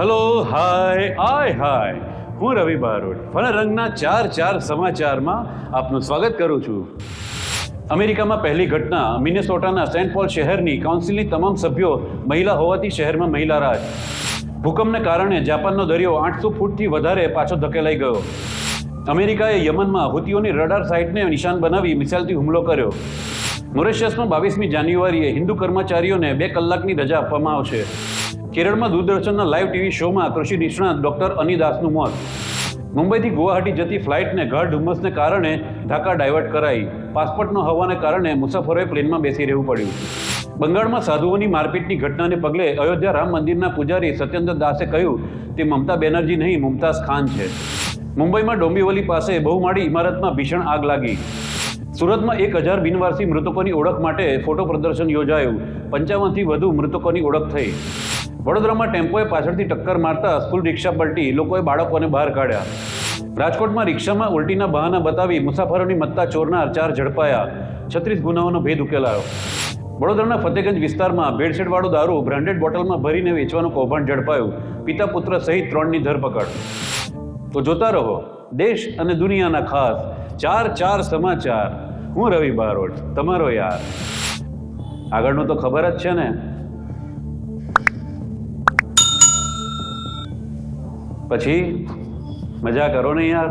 Hello hi આય હાય હું રવિ Barot fun રંગના ચાર ચાર સમાચારમાં આપનું સ્વાગત કરું છું. અમેરિકામાં પહેલી ઘટના, મિનેસોટાના સેન્ટ પોલ શહેરની કાઉન્સિલની તમામ સભ્યો મહિલા હોવાથી શહેરમાં મહિલા રાજ. ભૂકંપને કારણે જાપાનનો દરિયો આઠસો ફૂટથી વધારે પાછો ધકેલાઈ ગયો. અમેરિકાએ યમનમાં હુતીઓની રડાર સાઇટને નિશાન બનાવી મિસાઇલથી હુમલો કર્યો. મોરેશિયસમાં બાવીસમી જાન્યુઆરીએ હિન્દુ કર્મચારીઓને બે કલાકની રજા આપવામાં આવશે. કેરળમાં દૂરદર્શનના લાઈવ ટીવી શોમાં કૃષિ નિષ્ણાત ડોક્ટર અનિદાસનું મોત. મુંબઈથી ગુવાહાટી જતી ફ્લાઇટને ગાઢ ધુમ્મસને કારણે ઢાકા ડાયવર્ટ કરાઈ. પાસપોર્ટ ન હોવાને કારણે મુસાફરોએ પ્લેનમાં બેસી રહેવું પડ્યું. બંગાળમાં સાધુઓની મારપીટની ઘટનાને પગલે અયોધ્યા રામ મંદિરના પૂજારી સત્યેન્દ્ર દાસે કહ્યું તે મમતા બેનર્જી નહીં, મુમતાઝ ખાન છે. મુંબઈમાં ડોંબિવલી પાસે બહુમાળી ઇમારતમાં ભીષણ આગ લાગી. સુરતમાં એક હજાર બિનવારસી મૃતકોની ઓળખ માટે ફોટો પ્રદર્શન યોજાયું. પંચાવનથી વધુ મૃતકોની ઓળખ થઈ. વડોદરામાં ટેમ્પોએ પાછળથી ટક્કર મારતા સ્કૂલ રિક્ષા પલટી લોકોએ બાળકોને બહાર કાઢ્યા. રાજકોટમાં રિક્ષામાં ઉલટીના બહાના બતાવી મુસાફરોની મત્તા ચોરનાર ચાર ઝડપાયા. છત્રીસ ગુનાઓનો ભેદ ઉકેલાયો. વડોદરાના ફતેગંજ વિસ્તારમાં ભેળસેળવાળો દારૂ બ્રાન્ડેડ બોટલમાં ભરીને વેચવાનું કૌભાંડ ઝડપાયું. પિતા પુત્ર સહિત ત્રણની ધરપકડ. તો જોતા રહો, દેશ અને દુનિયાના ખાસ ચાર ચાર સમાચાર. હું રવિ બારોટ, તમારો યાર. આગળનું તો ખબર જ છે ને. પછી મજા કરો ને યાર.